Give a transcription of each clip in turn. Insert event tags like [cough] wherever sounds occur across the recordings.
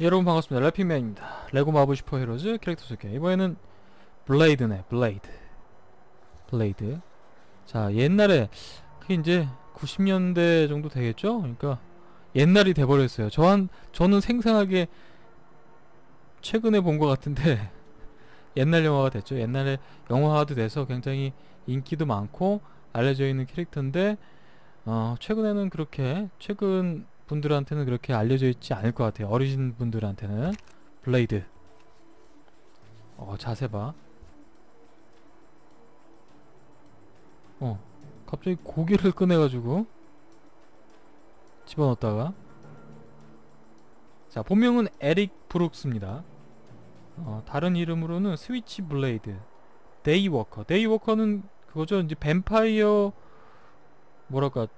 여러분 반갑습니다. 래핑맨입니다. 레고 마블 슈퍼히어로즈 캐릭터 소개. 이번에는 블레이드네, 블레이드. 블레이드. 자, 옛날에 그게 이제 90년대 정도 되겠죠? 그러니까 옛날이 돼버렸어요. 저한 저는 생생하게 최근에 본 것 같은데 [laughs] 옛날 영화가 됐죠. 옛날에 영화화도 돼서 굉장히 인기도 많고 알려져 있는 캐릭터인데 어, 최근에는 그렇게 최근 분들한테는 그렇게 알려져 있지 않을 것 같아요. 어리신 분들한테는 블레이드. 어 자세 봐. 어 갑자기 고개를 꺼내가지고 집어넣었다가 자 본명은 에릭 브룩스입니다. 어, 다른 이름으로는 스위치 블레이드, 데이워커. 데이워커는 그거죠. 이제 뱀파이어 뭐랄까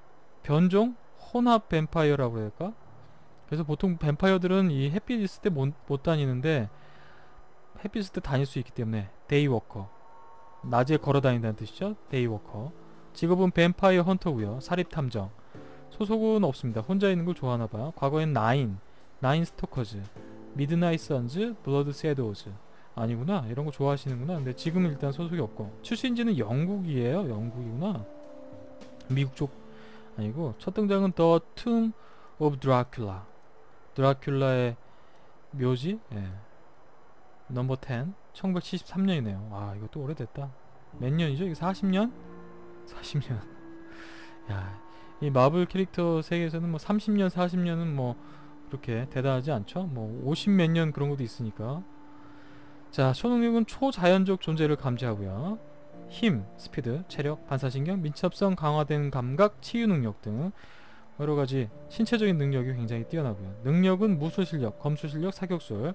변종 혼합 뱀파이어라고 해야 할까? 그래서 보통 뱀파이어들은 이 햇빛 있을 때 못 다니는데 햇빛 있을 때 다닐 수 있기 때문에 데이워커. 낮에 걸어 다닌다는 뜻이죠. 데이워커. 직업은 뱀파이어 헌터고요. 사립탐정. 소속은 없습니다. 혼자 있는 걸 좋아하나봐요. 과거엔 나인 나인 스토커즈 미드나잇 선즈 블러드 섀도우즈. 아니구나. 이런 거 좋아하시는구나. 근데 지금은 일단 소속이 없고. 출신지는 영국이에요. 영국이구나. 미국 쪽 아니고 첫 등장은 The Tomb of Dracula 드라큘라의 묘지 예. 넘버 10 1973년이네요 와 이것도 오래됐다 몇 년이죠? 이게 40년? 40년 야이 마블 캐릭터 세계에서는 뭐 30년 40년은 뭐 그렇게 대단하지 않죠? 뭐 50 몇 년 그런 것도 있으니까 자 초능력은 초자연적 존재를 감지하고요 힘, 스피드, 체력, 반사신경, 민첩성, 강화된 감각, 치유 능력 등 여러가지 신체적인 능력이 굉장히 뛰어나고요. 능력은 무술실력, 검수실력, 사격술.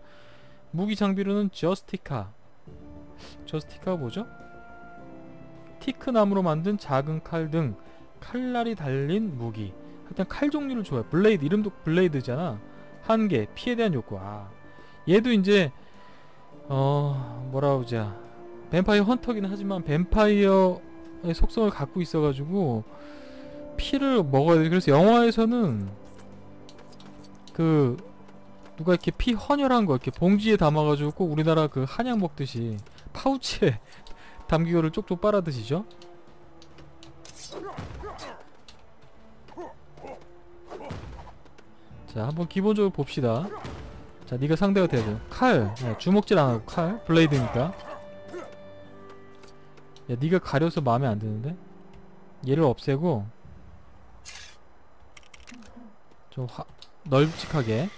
무기 장비로는 저스티카. 저스티카가 뭐죠? 티크나무로 만든 작은 칼 등 칼날이 달린 무기. 하여튼 칼 종류를 좋아해 블레이드 이름도 블레이드잖아. 한계 피에 대한 욕구. 아 얘도 이제 어 뭐라 그러자 뱀파이어 헌터긴 하지만 뱀파이어의 속성을 갖고 있어가지고 피를 먹어야 돼. 그래서 영화에서는 그 누가 이렇게 피 헌혈한 거 이렇게 봉지에 담아가지고 꼭 우리나라 그 한약 먹듯이 파우치에 [laughs] 담기고를 쪽쪽 빨아 드시죠. 자 한번 기본적으로 봅시다. 자 네가 상대가 돼야 돼. 칼 네, 주먹질 안하고 칼 블레이드니까 야 니가 가려서 마음에 안 드는데? 얘를 없애고 좀 화, 널찍하게.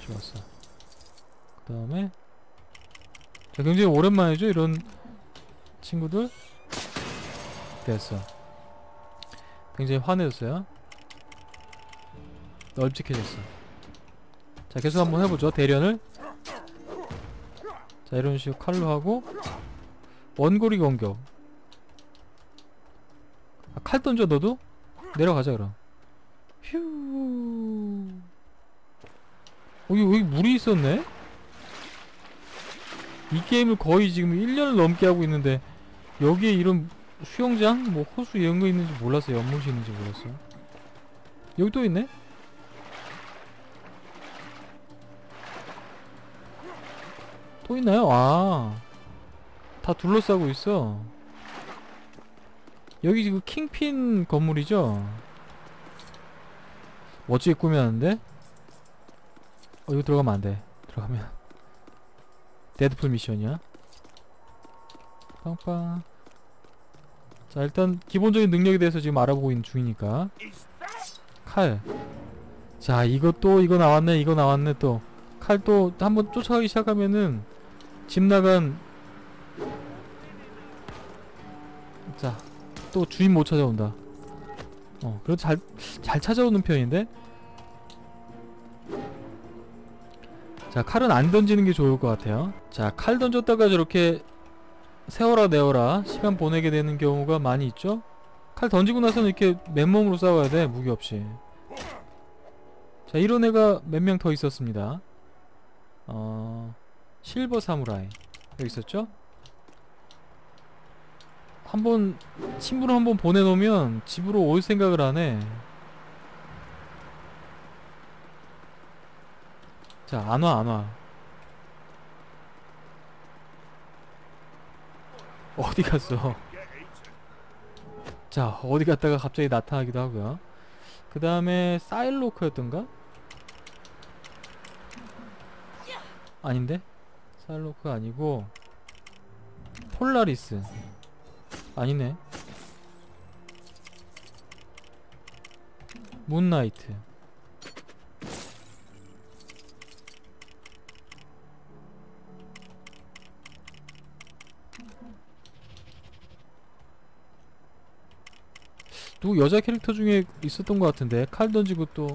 좋았어. 그 다음에 자 굉장히 오랜만이죠? 이런 친구들? 됐어. 굉장히 환해졌어요? 널찍해졌어. 자 계속 한번 해보죠. 대련을. 자 이런 식으로 칼로 하고 원거리 공격 아, 칼 던져 너도? 내려가자 그럼 휴 여기 여기 물이 있었네? 이 게임을 거의 지금 1년을 넘게 하고 있는데 여기에 이런 수영장? 뭐 호수 이런 거 있는지 몰랐어요 연못이 있는지 몰랐어 여기 또 있네? 또 있나요? 아 다 둘러싸고 있어. 여기 지금 킹핀 건물이죠? 멋지게 꾸몄는데? 어 이거 들어가면 안돼. 들어가면. 데드풀 미션이야. 빵빵. 자 일단 기본적인 능력에 대해서 지금 알아보고 있는 중이니까. 칼 자 이것도 이거 나왔네 이거 나왔네 또. 칼 또 한번 쫓아가기 시작하면은 집 나간 자, 또 주인 못 찾아온다. 어, 그래도 잘, 잘 찾아오는 편인데? 자, 칼은 안 던지는 게 좋을 것 같아요. 자, 칼 던졌다가 저렇게 세워라 내어라 시간 보내게 되는 경우가 많이 있죠? 칼 던지고 나서는 이렇게 맨몸으로 싸워야 돼, 무기 없이. 자, 이런 애가 몇 명 더 있었습니다. 어, 실버 사무라이. 여기 있었죠? 한번 친구를 한번 보내놓으면 집으로 올 생각을 안해 자, 안 와, 안 와. 어디 갔어? 자, 어디 갔다가 갑자기 나타나기도 하고요. 그 다음에 사일로크였던가? 아닌데? 사일로크 아니고 폴라리스 아니네 문나이트 누구 여자 캐릭터 중에 있었던 것 같은데 칼 던지고 또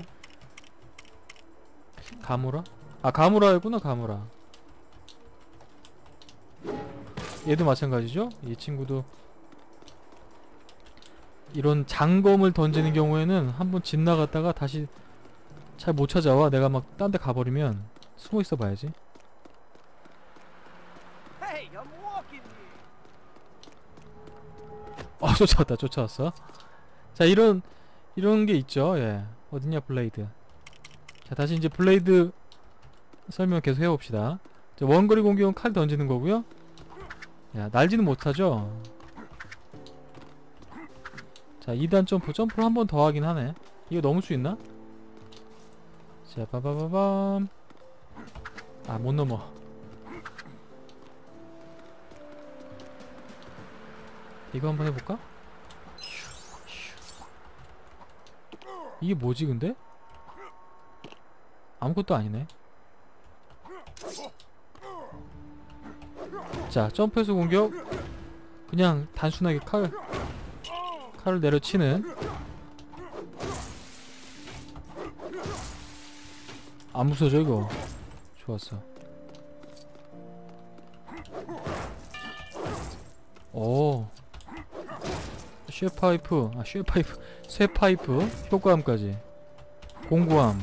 가무라? 아 가무라였구나 가무라 얘도 마찬가지죠? 이 친구도 이런 장검을 던지는 경우에는 한번 집 나갔다가 다시 잘 못 찾아와. 내가 막 딴 데 가버리면 숨어 있어 봐야지. 어 [laughs] 쫓아왔다 쫓아왔어. 자 이런 이런 게 있죠. 예. 어딨냐 블레이드. 자 다시 이제 블레이드 설명 계속 해봅시다. 자, 원거리 공격은 칼 던지는 거고요. 야 날지는 못하죠 자 2단 점프 점프를 한 번 더 하긴 하네 이거 넘을 수 있나? 자 빠바바밤 아 못 넘어 이거 한번 해볼까? 이게 뭐지 근데? 아무것도 아니네 자 점프해서 공격 그냥 단순하게 칼 칼을 내려치는 안 부서져 이거. 좋았어. 오. 쉐파이프 아 쉐파이프 쇠파이프 효과음까지. 공구함.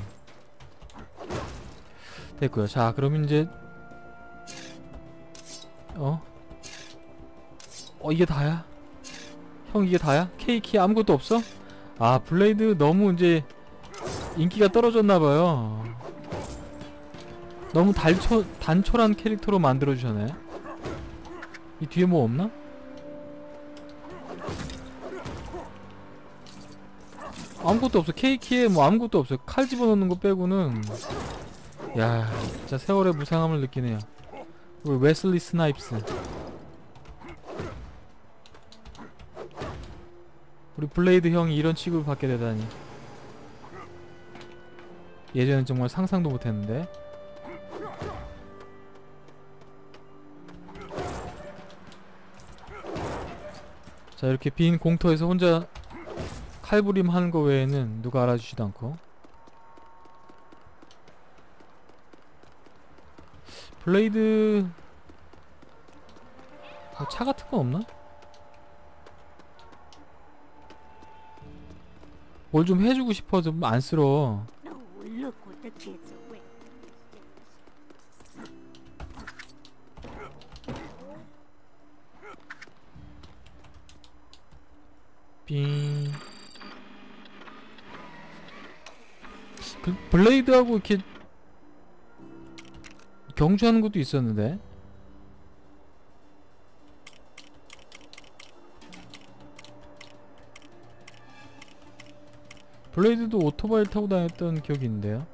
됐고요. 자 그럼 이제 어? 어 이게 다야? 형 이게 다야? 케이키 아무것도 없어? 아 블레이드 너무 이제 인기가 떨어졌나봐요. 너무 단초, 단촐한 캐릭터로 만들어주셨네. 이 뒤에 뭐 없나? 아무것도 없어. 케이키에 뭐 아무것도 없어요 칼 집어넣는 거 빼고는. 야 진짜 세월의 무상함을 느끼네요. 웨슬리 스나이프스 우리 블레이드 형이 이런 취급을 받게 되다니. 예전엔 정말 상상도 못했는데. 자 이렇게 빈 공터에서 혼자 칼부림 하는 거 외에는 누가 알아주지도 않고. 블레이드 뭐차 같은 거 없나? 뭘 좀 해주고 싶어도 좀 안쓰러워. 삥그 블레이드하고 이렇게 경주하는 것도 있었는데 블레이드도 오토바이 타고 다녔던 기억이 있는데요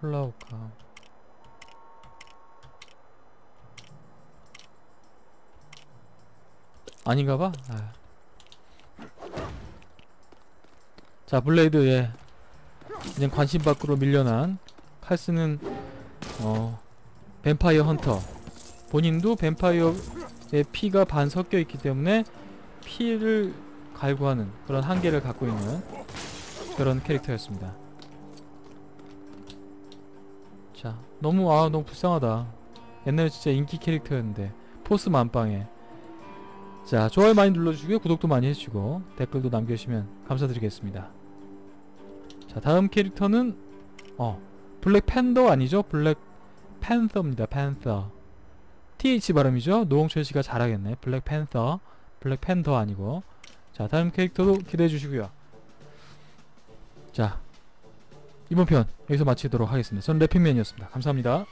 플라우카 아닌가봐? 아. 자 블레이드 예 그냥 관심 밖으로 밀려난 칼스는 어 뱀파이어 헌터 본인도 뱀파이어의 피가 반 섞여 있기 때문에 피를 갈구하는 그런 한계를 갖고 있는 그런 캐릭터였습니다. 자 너무 아 너무 불쌍하다. 옛날에 진짜 인기 캐릭터였는데 포스 만빵에. 자 좋아요 많이 눌러주시고요. 구독도 많이 해주시고 댓글도 남겨주시면 감사드리겠습니다. 자 다음 캐릭터는 어 블랙 팬더 아니죠? 블랙 팬서입니다 팬서 TH 발음이죠? 노홍철 씨가 잘하겠네. 블랙 팬서. 블랙 팬더 아니고. 자 다음 캐릭터도 기대해 주시고요. 자 이번 편 여기서 마치도록 하겠습니다. 저는 래핑맨이었습니다. 감사합니다